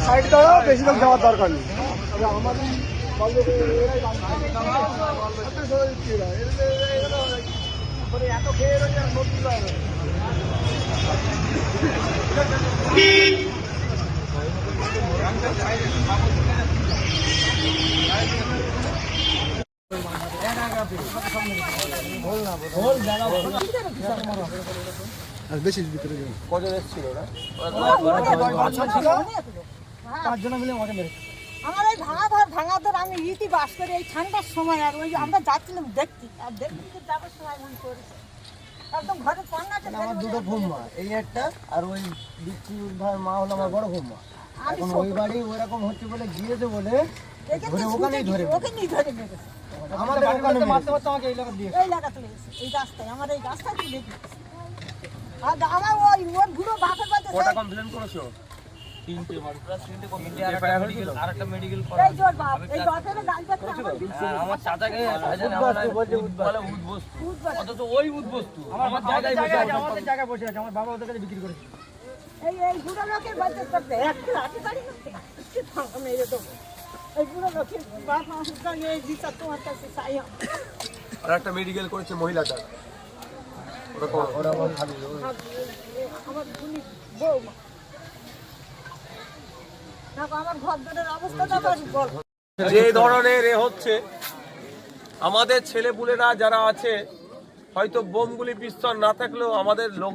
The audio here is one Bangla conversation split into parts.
সাইড দাঁড়াও বেশি লোক যাওয়ার দরকার নেই এত খেয়ে রয়েছে নতুন আর বেশি ভিতরে যাও। পাঁচজন মিলে মজা মেরেছে। আমার এই ভাঙা ধর ভাঙা ধর আমি ইতি বাস করি এই ঠান্ডার সময় আর ওই যে আমরা যাচ্ছিলাম দেখতে। আর দেখতে দেখতে যাবার সময় মনে করেছে একদম ঘরে কন্যাটা আমার দুটো ঘুমা এই একটা আর ওই বিচ্ছি ভাই মা হলো আমার বড় এখন ওই হচ্ছে বলে গিয়েছে বলে ধরে ওখানেই ধরে ওকে ধরে মেরেছে। আমাদের ওখানে মারতে মারতে আমাকে এই লাগা দিয়ে এই লাগাতে লেগেছে এই রাস্তায় আমার এই রাস্তায় তুই দেখি আর আমার ওই ওর বুড়ো বাপের বাড়িতে কটা কমপ্লেন করেছ? তিনটে তিনটে কমপ্লেন এফআইআর হয়েছিল আরেকটা মেডিকেল করা এই জোর বাপ এই বাপের গাল পাচ্ছে আমার বিচ্ছি আমার বলে উদ্বস্তু অথচ ওই উদ্বস্তু আমার জায়গায় বসে আছে। আমাদের জায়গায় বসে আছে আমার বাবা ওদের কাছে বিক্রি করেছে। এই এই বুড়ো লোকের বাড়িতে করতে একটু লাঠি বাড়ি একটু মেরে দেবো। আর একটা মেডিকেল করেছে মহিলাটা। যে ধরনের এ হচ্ছে, আমাদের ছেলেপুলেরা যারা আছে, হয়তো বোমগুলি পিস্তল না থাকলেও আমাদের লোক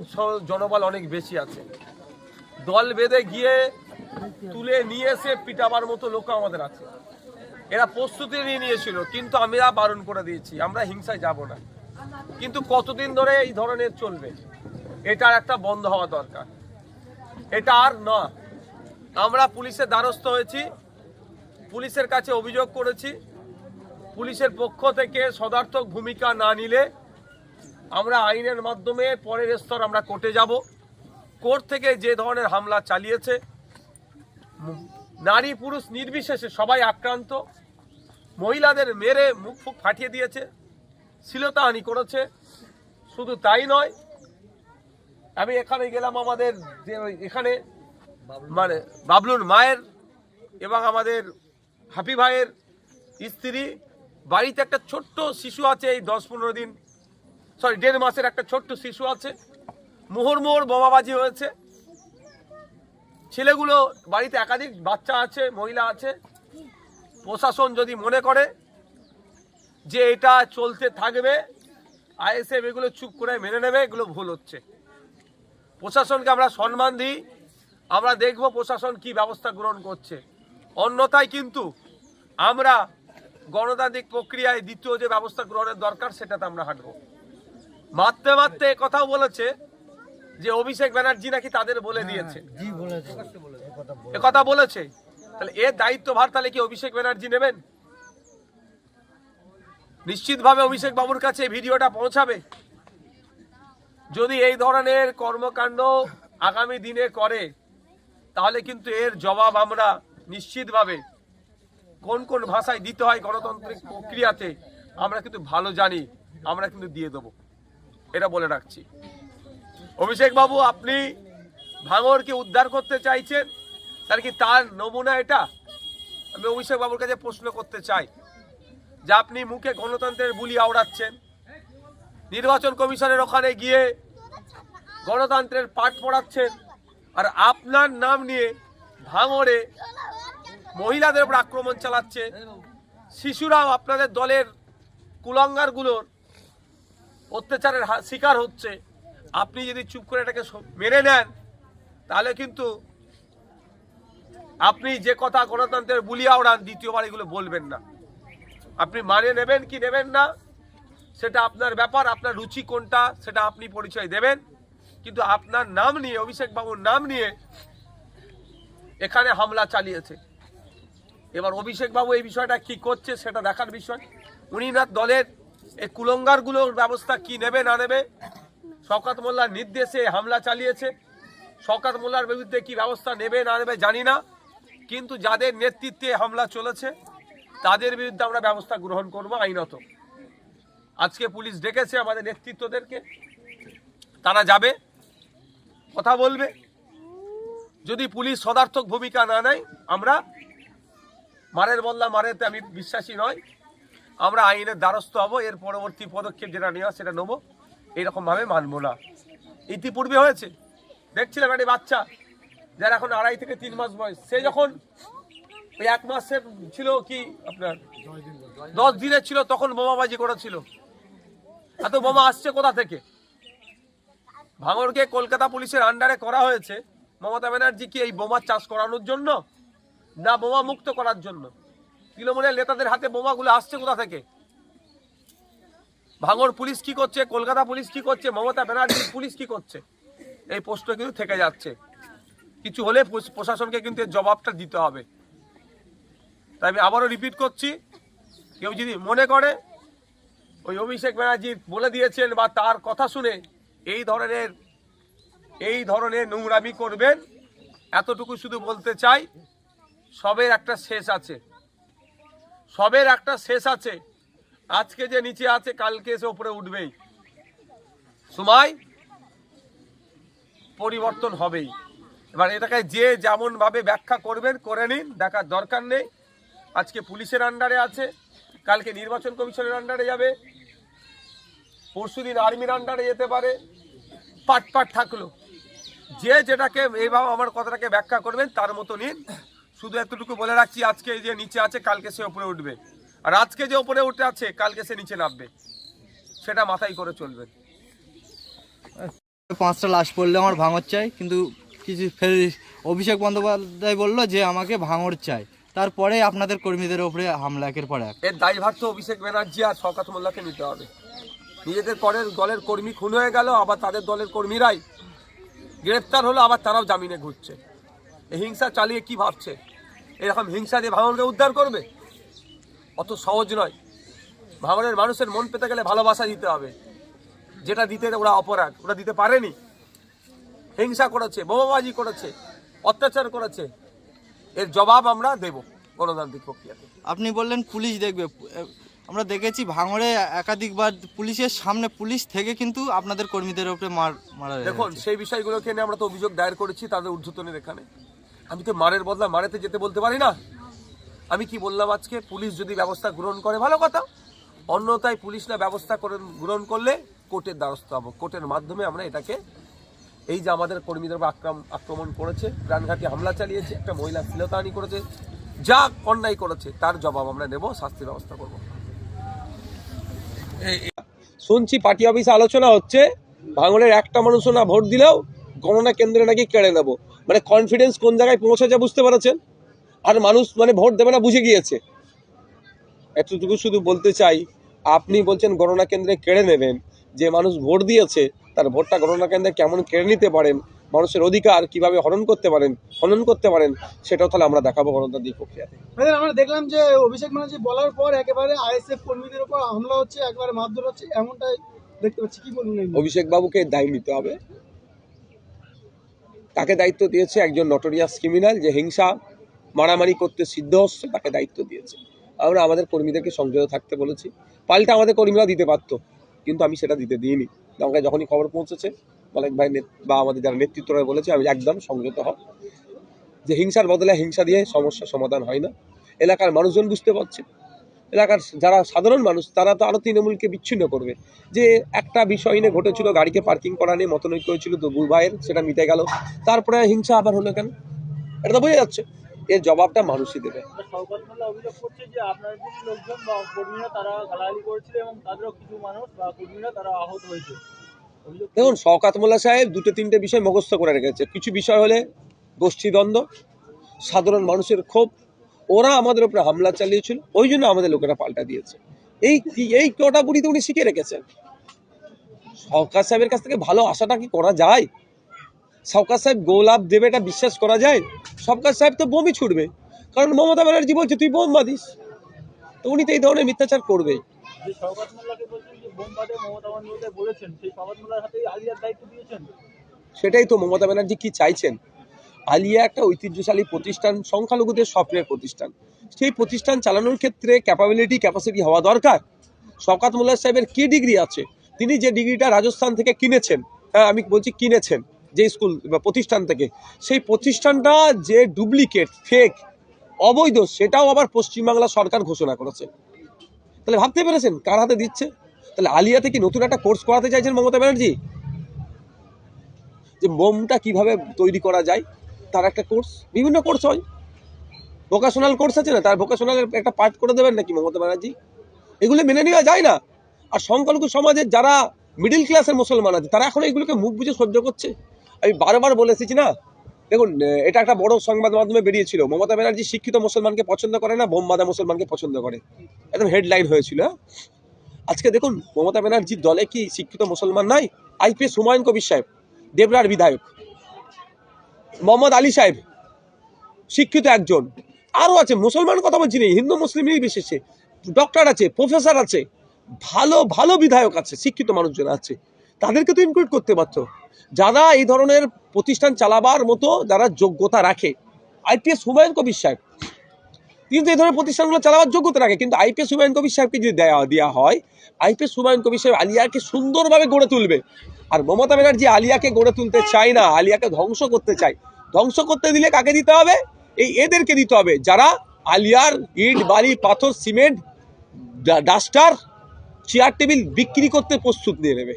জনবল অনেক বেশি আছে। দল বেঁধে গিয়ে তুলে নিয়ে এসে পিটাবার মতো লোক আমাদের আছে। এরা প্রস্তুতি নিয়ে নিয়েছিল, কিন্তু আমরা বারণ করে দিয়েছি, আমরা হিংসায় যাব না। কিন্তু কতদিন ধরে এই ধরনের চলবে? এটার একটা বন্ধ হওয়া দরকার। এটা আর না। আমরা পুলিশের দ্বারস্থ হয়েছি, পুলিশের কাছে অভিযোগ করেছি। পুলিশের পক্ষ থেকে সদার্থক ভূমিকা না নিলে আমরা আইনের মাধ্যমে পরের স্তর আমরা কোর্টে যাব। কোর্ট থেকে যে ধরনের হামলা চালিয়েছে নারী, পুরুষ নির্বিশেষে সবাই আক্রান্ত। মহিলাদের মেরে মুখ ফুক ফাটিয়ে দিয়েছে, শ্লীলতাহানি করেছে। শুধু তাই নয়, আমি এখানে গেলাম আমাদের যে এখানে মানে বাবলুর মায়ের এবং আমাদের হাপি ভাইয়ের স্ত্রী। বাড়িতে একটা ছোট্ট শিশু আছে, এই দশ পনেরো দিন সরি দেড় মাসের একটা ছোট্ট শিশু আছে। মোহর মোহর বোমাবাজি হয়েছে। ছেলেগুলো বাড়িতে একাধিক বাচ্চা আছে, মহিলা আছে। প্রশাসন যদি মনে করে যে এটা চলতে থাকবে, আইএসএফ এগুলো চুপ করে মেনে নেবে, এগুলো ভুল হচ্ছে। প্রশাসনকে আমরা সম্মান দিই, আমরা দেখব প্রশাসন কি ব্যবস্থা গ্রহণ করছে। অন্যথায় কিন্তু আমরা গণতান্ত্রিক প্রক্রিয়ায় দ্বিতীয় যে ব্যবস্থা গ্রহণের দরকার, সেটাতে আমরা হাঁটবো। মারতে মারতে কথাও বলেছে যে অভিষেক ব্যানার্জি নাকি তাদের বলে দিয়েছে। জি বলেছে। এ কথা বলেছে। তাহলে এর দায়িত্বভার তাহলে কি অভিষেক ব্যানার্জি নেবেন? নিশ্চিতভাবে অভিষেক বাবুর কাছে এই ভিডিওটা পৌঁছাবে। যদি এই ধরনের কর্মকাণ্ড আগামী দিনে করে তাহলে কিন্তু এর জবাব আমরা নিশ্চিতভাবে কোন কোন ভাষায় দিতে হয় গণতান্ত্রিক প্রক্রিয়াতে আমরা কিন্তু ভালো জানি আমরা কিন্তু দিয়ে দেবো। এটা বলে রাখছি। অভিষেক বাবু, আপনি ভাঙরকে উদ্ধার করতে চাইছেন? তার কি তার নমুনা এটা? আমি অভিষেক বাবুর কাছে প্রশ্ন করতে চাই যে আপনি মুখে গণতন্ত্রের বুলি আওড়াচ্ছেন, নির্বাচন কমিশনের ওখানে গিয়ে গণতন্ত্রের পাঠ পড়াচ্ছেন, আর আপনার নাম নিয়ে ভাঙড়ে মহিলাদের উপর আক্রমণ চালাচ্ছে শিশুরাও আপনাদের দলের কুলঙ্গারগুলোর অত্যাচারের শিকার হচ্ছে। আপনি যদি চুপ করে এটাকে মেনে নেন, তাহলে কিন্তু আপনি যে কথা গণতন্ত্রের বুলি আওড়ান দ্বিতীয়বার এগুলো বলবেন না। আপনি মানে নেবেন কি নেবেন না, সেটা আপনার ব্যাপার, আপনার রুচি কোনটা, সেটা আপনি পরিচয় দেবেন। কিন্তু আপনার নাম নিয়ে, অভিষেক বাবুর নাম নিয়ে এখানে হামলা চালিয়েছে। এবার অভিষেক বাবু এই বিষয়টা কি করছে, সেটা দেখার বিষয়। উনি না দলের এই কুলঙ্গারগুলোর ব্যবস্থা কি নেবে, না নেবে শওকাত মোল্লার নির্দেশে হামলা চালিয়েছে। শওকাত মোল্লার বিরুদ্ধে কি ব্যবস্থা নেবে না নেবে জানি না, কিন্তু যাদের নেতৃত্বে হামলা চলেছে, তাদের বিরুদ্ধে আমরা ব্যবস্থা গ্রহণ করব আইনত। আজকে পুলিশ ডেকেছে আমাদের নেতৃত্বদেরকে, তারা যাবে, কথা বলবে। যদি পুলিশ সদার্থক ভূমিকা না নেয়, আমরা মারের বদলা মারেতে আমি বিশ্বাসী নয় আমরা আইনের দ্বারস্থ হব, এর পরবর্তী পদক্ষেপ যেটা নেওয়া সেটা নেব। এইরকমভাবে মানবো না ইতিপূর্বে হয়েছে। দেখছিলাম একটি বাচ্চা যার এখন আড়াই থেকে তিন মাস বয়স। সে যখন ওই এক মাসের ছিল কি আপনার? দশ দিনের ছিল, তখন বোমাবাজি করেছিল। এত বোমা আসছে কোথা থেকে? ভাঙরকে কলকাতা পুলিশের আন্ডারে করা হয়েছে মমতা ব্যানার্জি কি এই বোমা চাষ করানোর জন্য? না বোমা মুক্ত করার জন্য? তৃণমূলের নেতাদের হাতে বোমাগুলো আসছে কোথা থেকে? ভাঙড় পুলিশ কি করছে? কলকাতা পুলিশ কি করছে? মমতা ব্যানার্জি পুলিশ কি করছে? এই প্রশ্ন কিন্তু থেকে যাচ্ছে। কিছু হলে প্রশ- প্রশাসনকে কিন্তু জবাবটা দিতে হবে। তাই আমি আবারও রিপিট করছি, কেউ যদি মনে করে, ওই অভিষেক ব্যানার্জি বলে দিয়েছেন বা তার কথা শুনে এই ধরনের এই ধরনের নোংরামি করবেন, এতটুকু শুধু বলতে চাই, সবের একটা শেষ আছে। সবের একটা শেষ আছে। আজকে যে নিচে আছে, কালকে এসে উপরে উঠবেই। সময় পরিবর্তন হবেই। এবার এটাকে যে যেমন ভাবে ব্যাখ্যা করবেন, করে নিন, দেখার দরকার নেই। আজকে পুলিশের আন্ডারে আছে, কালকে নির্বাচন কমিশনের আন্ডারে যাবে। পরশুদিন আর্মির আন্ডারে যেতে পারে। পাট পাট থাকল। যে যেটাকে এইভাবে আমার কথাটাকে ব্যাখ্যা করবেন, তার মতো নিন। শুধু এতটুকু বলে রাখছি, আজকে যে নিচে আছে, কালকে সে উপরে উঠবে। আর আজকে যে উপরে উঠে আছে কালকে সে নিচে নামবে। সেটা মাথায় করে চলবেন পাঁচটা লাশ পড়লে আমার ভাঙর চাই কিন্তু কিছু ফের অভিষেক বন্দ্যোপাধ্যায় বলল যে আমাকে ভাঙর চাই। তারপরে আপনাদের কর্মীদের ওপরে হামলা একের পর এক। এর দায়ভার তো অভিষেক ব্যানার্জি আর শওকাত মোল্লাকে নিতে হবে। নিজেদের পরের দলের কর্মী খুন হয়ে গেল আবার তাদের দলের কর্মীরাই গ্রেপ্তার হলো আবার তারাও জামিনে ঘুরছে। এই হিংসা চালিয়ে কি ভাবছে? এরকম হিংসা দিয়ে ভাঙনকে উদ্ধার করবে? অত সহজ নয়। ভাঙনের মানুষের মন পেতে গেলে ভালোবাসা দিতে হবে। যেটা দিতে ওরা অপরাধ ওরা দিতে পারেনি। হিংসা করেছে বোমাবাজি করেছে অত্যাচার করেছে। এর জবাব আমরা দেব গণতান্ত্রিক প্রক্রিয়াতে। আপনি বললেন পুলিশ দেখবে। আমরা দেখেছি ভাঙড়ে একাধিকবার পুলিশের সামনে পুলিশ থেকে কিন্তু আপনাদের কর্মীদের ওপরে মার মারা দেখুন সেই বিষয়গুলোকে নিয়ে আমরা তো অভিযোগ দায়ের করেছি তাদের ঊর্ধ্বতনের এখানে। আমি তো মারের বদলা মারেতে যেতে বলতে পারি না। আমি কি বললাম আজকে? পুলিশ যদি ব্যবস্থা গ্রহণ করে, ভালো কথা। অন্যথায় পুলিশ না ব্যবস্থা করে, গ্রহণ করলে কোর্টের দ্বারস্থ হব। কোর্টের মাধ্যমে আমরা এটাকে, এই যে আমাদের কর্মীদের আক্রম, আক্রমণ করেছে, প্রাণঘাতী হামলা চালিয়েছে, একটা মহিলা শ্লীলতাহানি করেছে, যা অন্যায় করেছে, তার জবাব আমরা নেব শাস্তি ব্যবস্থা করব। শুনছি পার্টি অফিসে আলোচনা হচ্ছে ভাঙনের একটা মানুষও না ভোট দিলেও গণনা কেন্দ্রে নাকি কেড়ে নেব। মানে কনফিডেন্স কোন জায়গায় পৌঁছেছে বুঝতে পারছেন? আর মানুষ মানে ভোট দেবে না বুঝে গিয়েছে। এতটুকু শুধু বলতে চাই আপনি বলছেন গণনা কেন্দ্রে কেড়ে নেবেন। যে মানুষ ভোট দিয়েছে তার ভোটটা গণনা কেন্দ্রে কেমন কেড়ে নিতে পারেন মানুষের অধিকার কীভাবে হরণ করতে পারেন হনন করতে পারেন সেটাও তাহলে আমরা দেখাবো গণতান্ত্রিক প্রক্রিয়াতে। আমরা দেখলাম যে অভিষেক ব্যানার্জি বলার পর একেবারে আইএসএফ কর্মীদের উপর হামলা হচ্ছে একবারে মারধর হচ্ছে এমনটাই দেখতে পাচ্ছি। কি বলুন? অভিষেক বাবুকে দায়ী নিতে হবে। তাকে দায়িত্ব দিয়েছে একজন নটোরিয়াস ক্রিমিনাল যে হিংসা মারামারি করতে সিদ্ধ হচ্ছে, তাকে দায়িত্ব দিয়েছে। আমরা আমাদের কর্মীদেরকে সংযত থাকতে বলেছি। পাল্টা আমাদের কর্মীরা দিতে পারতো, কিন্তু আমি সেটা দিতে দিইনি। আমাকে যখনই খবর পৌঁছেছে, মালিক ভাই বা আমাদের যারা নেতৃত্বরা বলেছে, আমি একদম সংযত হব। যে হিংসার বদলে হিংসা দিয়ে সমস্যার সমাধান হয় না। এলাকার মানুষজন বুঝতে পারছে। এলাকার যারা সাধারণ মানুষ, তারা তো আরও তৃণমূলকে বিচ্ছিন্ন করবে। যে একটা বিষয় নিয়ে ঘটেছিল, গাড়িকে পার্কিং করা নিয়ে মতনৈক্য হয়েছিল, তো দু ভাইয়ের, সেটা মিটে গেল। তারপরে হিংসা আবার হলো কেন? এটা তো বোঝা যাচ্ছে। এর জবাবটা মানুষই দেবে। দেখুন শওকাত মোল্লা সাহেব দুটো তিনটে বিষয় মুখস্থ করে রেখেছে। কিছু বিষয় হলে গোষ্ঠীদ্বন্দ্ব সাধারণ মানুষের ক্ষোভ ওরা আমাদের উপরে হামলা চালিয়েছিল ওই জন্য আমাদের লোকেরা পাল্টা দিয়েছে। এই এই কটা বুড়িতে উনি শিখে রেখেছেন? সরকার সাহেবের কাছ থেকে ভালো আশাটা কি করা যায়? সরকার সাহেব গোলাপ দেবে এটা বিশ্বাস করা যায়? সরকার সাহেব তো বমি ছুটবে কারণ মমতা ব্যানার্জি বলছে তুই বোম বাঁধিস। তো উনি তো এই ধরনের মিথ্যাচার করবেই। সেটাই তো মমতা ব্যানার্জি কি চাইছেন? আলিয়া একটা ঐতিহ্যশালী প্রতিষ্ঠান সংখ্যালঘুদের স্বপ্নের প্রতিষ্ঠান। সেই প্রতিষ্ঠান চালানোর ক্ষেত্রে ক্যাপাবিলিটি ক্যাপাসিটি হওয়া দরকার। শওকাত মোল্লা সাহেবের কি ডিগ্রি আছে? তিনি যে ডিগ্রিটা রাজস্থান থেকে কিনেছেন হ্যাঁ আমি বলছি কিনেছেন। যে স্কুল বা প্রতিষ্ঠান থেকে, সেই প্রতিষ্ঠানটা যে ডুপ্লিকেট ফেক অবৈধ, সেটাও আবার পশ্চিমবাংলা সরকার ঘোষণা করেছে। তাহলে ভাবতে পেরেছেন কার হাতে দিচ্ছে? তাহলে আলিয়াতে কি নতুন একটা কোর্স করাতে চাইছেন মমতা ব্যানার্জি? যে বোমটা কীভাবে তৈরি করা যায়? তার একটা কোর্স বিভিন্ন কোর্স হয়। ভোকাশনাল কোর্স আছে না? তার ভোকাশনাল একটা পার্ট করে দেবেন নাকি মমতা ব্যানার্জি? এগুলো মেনে নেওয়া যায় না। আর সংখ্যালঘু সমাজের যারা মিডিল ক্লাসের মুসলমান আছে, তারা এখন এগুলোকে মুখ বুঝে সহ্য করছে? আমি বারবার বলে এসেছি না? দেখুন এটা একটা বড় সংবাদ মাধ্যমে বেরিয়েছিল। মমতা ব্যানার্জি শিক্ষিত মুসলমানকে পছন্দ করে না, বোম বাঁধা মুসলমানকে পছন্দ করে। একদম হেডলাইন হয়েছিল হ্যাঁ? আজকে দেখুন, মমতা ব্যানার্জির দলে কি শিক্ষিত মুসলমান নাই আইপিএস হুমায়ুন কবির সাহেব, দেবরার বিধায়ক। মোহাম্মদ আলী সাহেব, শিক্ষিত একজন। আরও আছে, মুসলমান কথা বলছি না, হিন্দু, মুসলিম বিশেষে। ডক্টর আছে প্রফেসর আছে, ভালো ভালো বিধায়ক আছে, শিক্ষিত মানুষজন আছে। তাদেরকে তো ইনক্লুড করতে পারতো যারা এই ধরনের প্রতিষ্ঠান চালাবার মতো যারা যোগ্যতা রাখে আইপিএস হুমায়ুন কবির সাহেব। কিন্তু এই ধরনের প্রতিষ্ঠানগুলো চালাবার যোগ্যতা রাখে, কিন্তু আইপিএস হুমায়ুন কবির সাহেবকে যদি দেওয়া দেওয়া হয় আইপিএস হুমায়ুন কবির সাহেব আলিয়াকে সুন্দরভাবে গড়ে তুলবে। আর মমতা ব্যানার্জি আলিয়াকে গড়ে তুলতে চায় না, আলিয়াকে ধ্বংস করতে চায়। ধ্বংস করতে দিলে কাকে দিতে হবে? এই এদেরকে দিতে হবে, যারা আলিয়ার ইট, বালি, পাথর, সিমেন্ট ডাস্টার, চেয়ার, টেবিল বিক্রি করতে প্রস্তুত নিয়ে নেবে।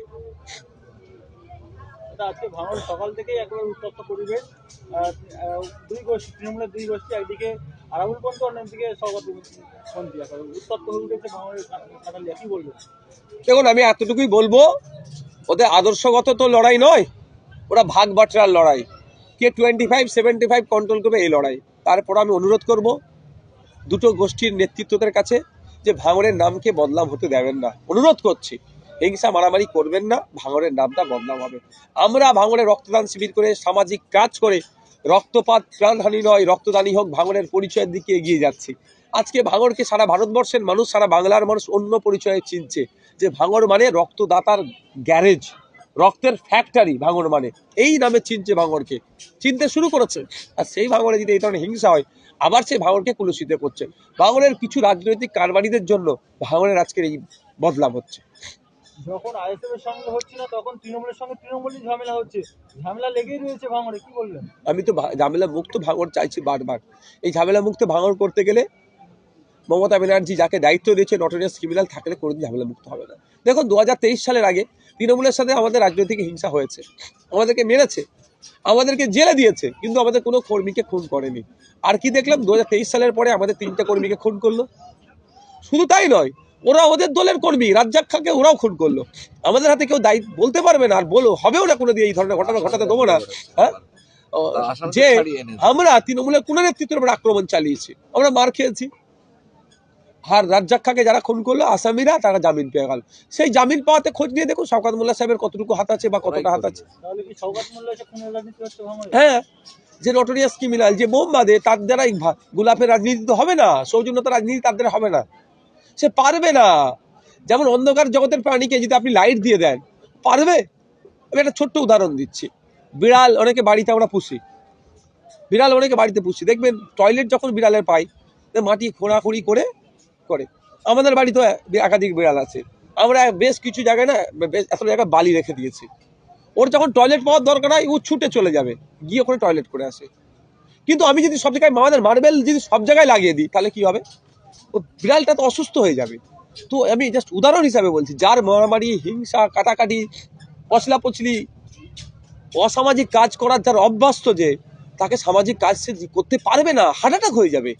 এটা আজকে ভাঙড় সকাল থেকেই একেবারে উত্তপ্ত পরিবেশ। দুই গোষ্ঠী, তৃণমূলের দুই গোষ্ঠী একদিকে আরাবুল পন্থী অন্যদিকে সৌগত পন্থী উত্তপ্ত হয়ে উঠেছে কাটালিয়া, কি দেখুন, আমি এতটুকুই বলব, ওদের আদর্শগত তো লড়াই নয়, ওরা ভাগ বাটরার লড়াই। কে twenty five seventy five control করবে এই লড়াই। তারপর আমি অনুরোধ করব, দুটো গোষ্ঠীর নেতৃত্বদের কাছে যে ভাঙড়ের নামকে বদলাম হতে দেবেন না। অনুরোধ করছি। হিংসা মারামারি করবেন না ভাঙড়ের নামটা বদনাম হবে। আমরা ভাঙড়ে রক্তদান শিবির করে সামাজিক কাজ করে রক্তপাত, প্রাণহানি নয়, রক্তদানই হোক ভাঙড়ের পরিচয়ের দিকে এগিয়ে যাচ্ছি। আজকে ভাঙড়কে সারা ভারতবর্ষের মানুষ, সারা বাংলার মানুষ অন্য পরিচয়ে চিনছে যে ভাঙড় মানে রক্তদাতার গ্যারেজ, রক্তের ফ্যাক্টরি ভাঙড় মানে। এই নামে চিনছে ভাঙড়কে চিনতে শুরু করেছে। আর সেই ভাঙড়ে যদি এই ধরনের হিংসা হয়, আবার সেই ভাঙড়কে কুলুষিত করছে। ভাঙড়ের কিছু রাজনৈতিক কারবারিদের জন্য ভাঙড়ের আজকের এই বদলাম হচ্ছে। যখন আইএসএফ এর সঙ্গে হচ্ছে না, তখন তৃণমূলের সঙ্গে তৃণমূলই ঝামেলা হচ্ছে। ঝামেলা লেগেই রয়েছে ভাঙড়ে, কি বলবেন আমি তো ঝামেলা মুক্ত ভাঙড় চাইছি বারবার। এই ঝামেলা মুক্ত ভাঙড় করতে গেলে মমতা ব্যানার্জি যাকে দায়িত্ব দিয়েছে নটোরিয়াস ক্রিমিনাল থাকলে কোনোদিন ঝামেলা মুক্ত হবে না। দেখুন দু হাজার তেইশ সালের আগে তৃণমূলের সাথে আমাদের রাজনৈতিক হিংসা হয়েছে। আমাদেরকে মেরেছে, আমাদেরকে জেলে দিয়েছে, কিন্তু আমাদের কোনো কর্মীকে খুন করেনি। আর কি দেখলাম দু হাজার তেইশ সালের পরে আমাদের তিনটা কর্মীকে খুন করল। শুধু তাই নয় ওরা ওদের দলের কর্মী রাজ্জাক খানকে ওরাও খুন করল। আমাদের হাতে কেউ দায়িত্ব বলতে পারবে না আর বলো হবেও না কোনো দিয়ে এই ধরনের ঘটনা ঘটাতে দেবো না। হ্যাঁ? যে আমরা তৃণমূলের কোন নেতৃত্বের উপর আক্রমণ চালিয়েছি আমরা মার খেয়েছি। আর রাজ্জাক খাকে যারা খুন করল আসামিরা তারা জামিন পেয়ে গেল। সেই জামিন পাওয়াতে খোঁজ নিয়ে দেখুন শওকাত মোল্লা সাহেবের কতটুকু হাত আছে বা কতটা হাত আছে। হ্যাঁ যে নটোরিয়াস ক্রিমিনাল যে বোম বাঁধে তার দ্বারাই ভা- গোলাপের রাজনীতি তো হবে না সৌজন্যতা রাজনীতি তার দ্বারা হবে না। সে পারবে না। যেমন অন্ধকার জগতের প্রাণীকে যদি আপনি লাইট দিয়ে দেন, পারবে? আমি একটা ছোট্ট উদাহরণ দিচ্ছি। বিড়াল অনেকে বাড়িতে আমরা পুষি। বিড়াল অনেকে বাড়িতে পুষি। দেখবেন টয়লেট যখন বিড়ালের পাই মাটি খোঁড়াখুড়ি করে করে। আমাদের বাড়িতে একাধিক বিড়াল আছে। আমরা বেশ কিছু জায়গায় না, বেশ এত জায়গায় বালি রেখে দিয়েছি। ওর যখন টয়লেট পাওয়ার দরকার হয়, ও ছুটে চলে যাবে। গিয়ে ওখানে টয়লেট করে আসে। কিন্তু আমি যদি সব জায়গায় আমাদের মার্বেল যদি সব জায়গায় লাগিয়ে দিই, তাহলে কি হবে? ও বিড়ালটা তো অসুস্থ হয়ে যাবে। তো আমি জাস্ট উদাহরণ হিসাবে বলছি, যার মারামারি হিংসা, কাটাকাটি পচলা পচলি অসামাজিক কাজ করার যার অভ্যস্ত যে, তাকে সামাজিক কাজ সে করতে পারবে না, হার্ট অ্যাটাক হয়ে যাবে।